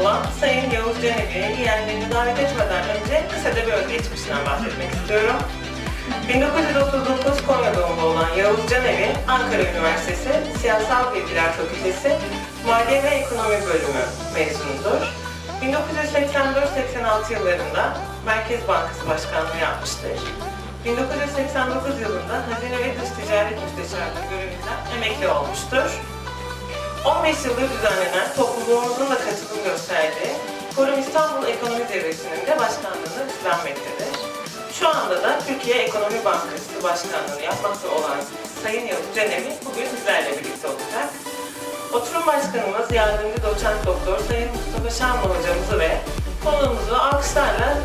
olan Sayın Yavuz Cenevi'ye yeğenlerini davet etmeden önce kısaca bir özgeçmişinden bahsetmek istiyorum. 1939 Konya doğumlu olan Yavuz Cenevi, Ankara Üniversitesi Siyasal Bilgiler Fakültesi Maliye ve Ekonomi Bölümü mezunudur. 1984-86 yıllarında Merkez Bankası Başkanlığı yapmıştır. 1989 yılında Hazine ve Dış Ticaret Müsteşarlığı görevinden emekli olmuştur. 15 yıldır düzenlenen topluluğumuzun Ekonomi Zirvesi'nin de başkanlığını üstlenmektedir. Şu anda da Türkiye Ekonomi Bankası Başkanlığını yapmakta olan Sayın Yavuz Cenevi bugün bizlerle birlikte olacak. Oturum Başkanımız Yardımcı Doçent Doktor Sayın Mustafa Şanlı hocamızı ve konuğumuzu alkışlarla.